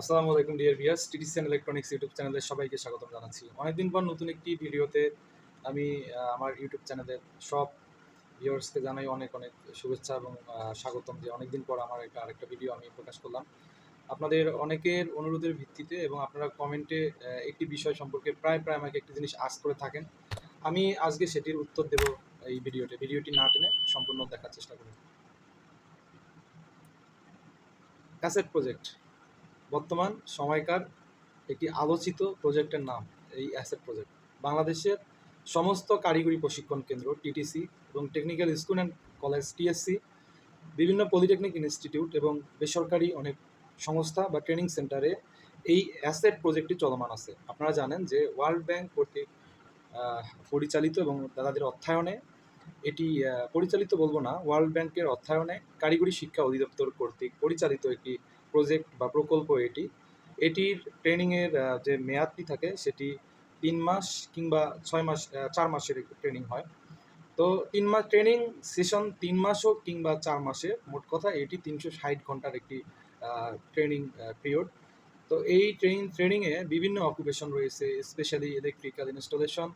আসসালামু আলাইকুম, dear viewers TTCN electronics YouTube চ্যানেলে সবাইকে স্বাগতম জানাচ্ছি। অনেকদিন পর নতুন একটি ভিডিওতে আমি আমার ইউটিউব চ্যানেলের সব ভিউয়ার্সকে জানাই অনেক অনেক শুভেচ্ছা এবং স্বাগতম যে অনেকদিন পর আমার একটা আরেকটা ভিডিও আমি প্রকাশ করলাম। আপনাদের অনেকের অনুরোধের ভিত্তিতে এবং আপনারা কমেন্টে একটি বিষয় সম্পর্কে প্রায় প্রায় আমাকে একটি জিনিস আজ করে থাকেন। আমি আজকে সেটির উত্তর দেব এই ভিডিওতে। ভিডিওটি না টেনে সম্পূর্ণ দেখার চেষ্টা করুন। Cassette project. বর্তমান সময়কার একটি আলোচিত প্রজেক্টের নাম, এই অ্যাসেট প্রজেক্ট বাংলাদেশের সমস্ত কারিগরি প্রশিক্ষণ কেন্দ্র, টিটিসি, এবং technical school and college TSC, বিভিন্ন পলিটেকনিক ইনস্টিটিউট এবং বেসরকারি অনেক সংস্থা বা ট্রেনিং সেন্টারে এই অ্যাসেট প্রজেক্টটি চলমান আছে। আপনারা জানেন যে ওয়ার্ল্ড ব্যাংক কর্তৃক পরিচালিত এবং তাদের অর্থায়নে এটি পরিচালিত বলব না ওয়ার্ল্ড ব্যাংকের অর্থায়নে কারিগরি শিক্ষা অধিদপ্তর কর্তৃক পরিচালিত একটি প্রজেক্ট বা প্রকল্প এটি, এটির ট্রেনিংয়ের যে মেয়াদটি থাকে সেটি তিন মাস কিংবা ছয় মাস চার মাসের ট্রেনিং হয়। তো তিন মাস ট্রেনিং সেশন তিন মাস হোক কিংবা চার মাসে, মোট কথা এটি তিনশো ষাট ঘণ্টার একটি ট্রেনিং পিরিয়ড তো এই ট্রেনিং ট্রেনিংয়ে বিভিন্ন অকুপেশন রয়েছে specially electrical installation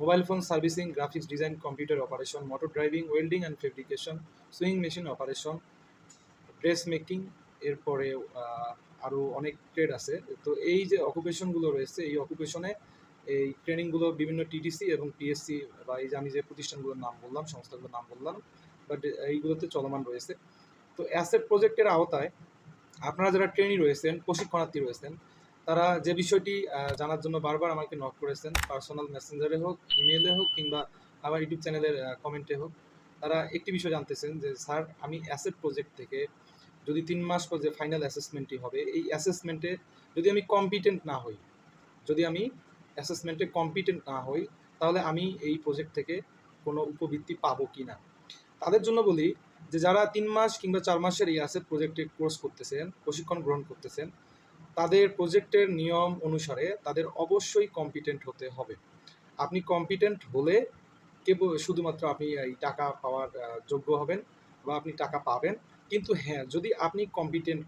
mobile phone servicing graphics design computer operation motor driving welding and fabrication sewing machine operation dress making এরপরে আরও অনেক ট্রেড আছে। তো এই যে অকুপেশনগুলো রয়েছে, এই অকুপেশনে এই ট্রেনিংগুলো বিভিন্ন টিটিসি এবং টিএসসি বা এই যে আমি যে প্রতিষ্ঠানগুলোর নাম বললাম, সংস্থাগুলোর নাম বললাম বাট এইগুলোতে চলমান রয়েছে। তো অ্যাসেট প্রজেক্টের আওতায় আপনারা যারা ট্রেনি রয়েছেন, প্রশিক্ষণার্থী রয়েছেন, তারা যে বিষয়টি জানার জন্য বারবার আমাকে নক করেছেন পার্সোনাল মেসেঞ্জারে হোক ইমেলে হোক, কিংবা আমার ইউটিউব চ্যানেলের কমেন্টে হোক, তারা একটি বিষয় জানতেছেন যে, স্যার, আমি অ্যাসেট প্রজেক্ট থেকে যদি তিন মাস পর যে ফাইনাল অ্যাসেসমেন্টটি হবে, এই অ্যাসেসমেন্টে যদি আমি কম্পিটেন্ট না হই, যদি আমি অ্যাসেসমেন্টে কম্পিটেন্ট না হই, তাহলে আমি এই প্রজেক্ট থেকে কোনো উপবৃত্তি পাবো কি না? তাদের জন্য বলি যে যারা তিন মাস কিংবা চার মাসের এই অ্যাসেট প্রজেক্টে কোর্স করতেছেন, প্রশিক্ষণ গ্রহণ করতেছেন, তাদের প্রজেক্টের নিয়ম অনুসারে তাদের অবশ্যই কম্পিটেন্ট হতে হবে। আপনি কম্পিটেন্ট হলে কেবল শুধুমাত্র আপনি এই টাকা পাওয়ার যোগ্য হবেন বা আপনি টাকা পাবেন। কিন্তু হ্যাঁ যদি আপনি কম্পিটেন্ট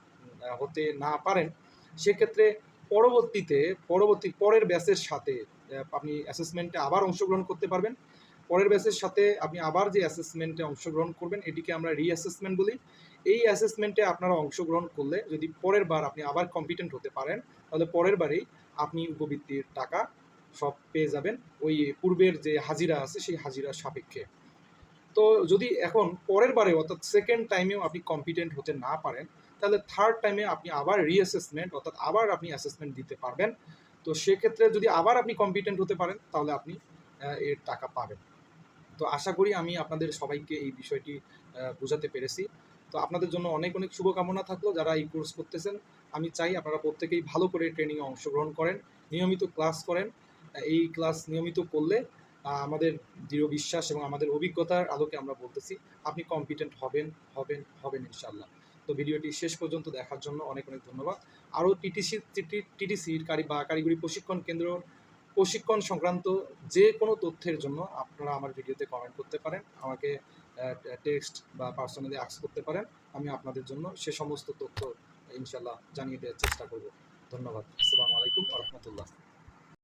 হতে না পারেন, সেক্ষেত্রে পরবর্তীতে, পরবর্তী পরের ব্যাচের সাথে আপনি অ্যাসেসমেন্টে আবার অংশগ্রহণ করতে পারবেন। পরের ব্যাচের সাথে আপনি আবার যে অ্যাসেসমেন্টে অংশগ্রহণ করবেন, এটিকে আমরা রিঅ্যাসেসমেন্ট বলি। এই অ্যাসেসমেন্টে আপনারা অংশগ্রহণ করলে, যদি পরের বার আপনি আবার কম্পিটেন্ট হতে পারেন, তাহলে পরের বারেই আপনি উপবৃত্তির টাকা সব পেয়ে যাবেন। ওই পূর্বের যে হাজিরা আছে, সেই হাজিরার সাপেক্ষে। তো যদি এখন পরের বারে অর্থাৎ সেকেন্ড টাইমেও আপনি কম্পিটেন্ট হতে না পারেন, তাহলে থার্ড টাইমে আপনি আবার রিঅ্যাসেসমেন্ট অর্থাৎ আবার আপনি অ্যাসেসমেন্ট দিতে পারবেন। তো সেক্ষেত্রে যদি আবার আপনি কম্পিটেন্ট হতে পারেন, তাহলে আপনি এর টাকা পাবেন। তো আশা করি আমি আপনাদের সবাইকে এই বিষয়টি বোঝাতে পেরেছি। তো আপনাদের জন্য অনেক অনেক শুভকামনা থাকল যারা এই কোর্স করতেছেন। আমি চাই আপনারা প্রত্যেকেই ভালো করে ট্রেনিংয়ে অংশগ্রহণ করেন, নিয়মিত ক্লাস করেন। এই ক্লাস নিয়মিত করলে আমাদের দৃঢ় বিশ্বাস এবং আমাদের অভিজ্ঞতার আলোকে আমরা বলতেছি, আপনি কম্পিটেন্ট হবেন হবেন হবেন ইনশাল্লাহ তো ভিডিওটি শেষ পর্যন্ত দেখার জন্য অনেক অনেক ধন্যবাদ। আরও টিটিসি টিটিসির কারি, বা কারিগরি প্রশিক্ষণ কেন্দ্র প্রশিক্ষণ সংক্রান্ত যে কোনো তথ্যের জন্য আপনারা আমার ভিডিওতে কমেন্ট করতে পারেন, আমাকে টেক্সট বা পার্সোনালি আক্স করতে পারেন, আমি আপনাদের জন্য সে সমস্ত তথ্য ইনশাল্লাহ জানিয়ে দেওয়ার চেষ্টা করব। ধন্যবাদ। আসসালামু আলাইকুম রহমতুল্লাহ।